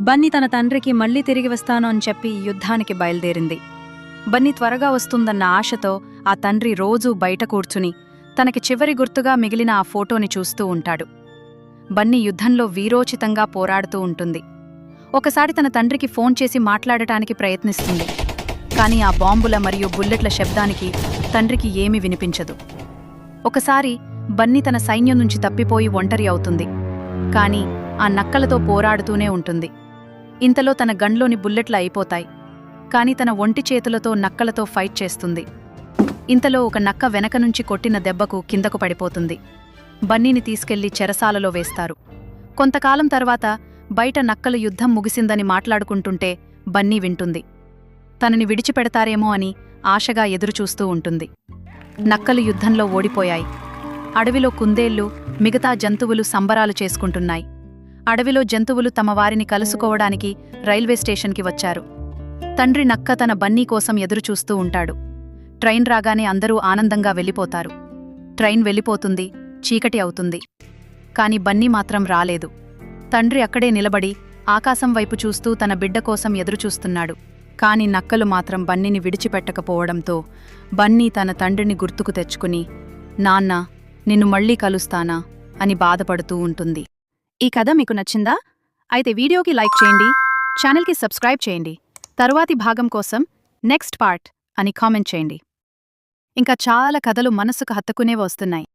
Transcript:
బన్నీ తన తండ్రికి మళ్ళీ తిరిగి వస్తాను అని చెప్పి యుద్ధానికి బయలుదేరింది. బన్నీ త్వరగా వస్తుందన్న ఆశతో ఆ తండ్రి రోజూ బయట కూర్చుని తనకి చివరి గుర్తుగా మిగిలిన ఆ ఫోటోని చూస్తూ ఉంటాడు. బన్నీ యుద్ధంలో వీరోచితంగా పోరాడుతూ ఉంటుంది. ఒకసారి తన తండ్రికి ఫోన్ చేసి మాట్లాడటానికి ప్రయత్నిస్తుంది. కానీ ఆ బాంబుల మరియు బుల్లెట్ల శబ్దానికి తండ్రికి ఏమీ వినిపించదు. ఒకసారి బన్నీ తన సైన్యం నుంచి తప్పిపోయి ఒంటరి అవుతుంది. కాని ఆ నక్కలతో పోరాడుతూనే ఉంటుంది. ఇంతలో తన గన్లోని బుల్లెట్లు అయిపోతాయి. కాని తన ఒంటి చేతులతో నక్కలతో ఫైట్ చేస్తుంది. ఇంతలో ఒక నక్క వెనక నుంచి కొట్టిన దెబ్బకు కిందకు పడిపోతుంది. బన్నీని తీసుకెళ్ళి చెరసాలలో వేస్తారు. కొంతకాలం తర్వాత బయట నక్కలు యుద్ధం ముగిసిందని మాట్లాడుకుంటుంటే బన్నీ వింటుంది. తనని విడిచిపెడతారేమో అని ఆశగా ఎదురుచూస్తూ ఉంటుంది. నక్కలు యుద్ధంలో ఓడిపోయాయి. అడవిలో కుందేళ్ళు మిగతా జంతువులు సంబరాలు చేసుకుంటున్నాయి. అడవిలో జంతువులు తమ వారిని కలుసుకోవడానికి రైల్వే స్టేషన్కి వచ్చారు. తండ్రి నక్క తన బన్నీ కోసం ఎదురుచూస్తూ ఉంటాడు. ట్రైన్ రాగానే అందరూ ఆనందంగా వెళ్ళిపోతారు. ట్రైన్ వెళ్ళిపోతుంది చీకటి అవుతుంది. కాని బన్నీ మాత్రం రాలేదు. తండ్రి అక్కడే నిలబడి ఆకాశం వైపు చూస్తూ తన బిడ్డ కోసం ఎదురుచూస్తున్నాడు. కాని నక్కలు మాత్రం బన్నీని విడిచిపెట్టకపోవడంతో బన్నీ తన తండ్రిని గుర్తుకు తెచ్చుకుని నాన్న నిన్ను మళ్ళీ కలుస్తానా? అని బాధపడుతూ ఉంటుంది. ఈ కథ మీకు నచ్చిందా? అయితే వీడియోకి లైక్ చేయండి ఛానల్కి సబ్స్క్రైబ్ చేయండి. తరువాతి భాగం కోసం నెక్స్ట్ పార్ట్ అని కామెంట్ చేయండి. ఇంకా చాలా కథలు మనసుకు హత్తుకునే వస్తున్నాయి.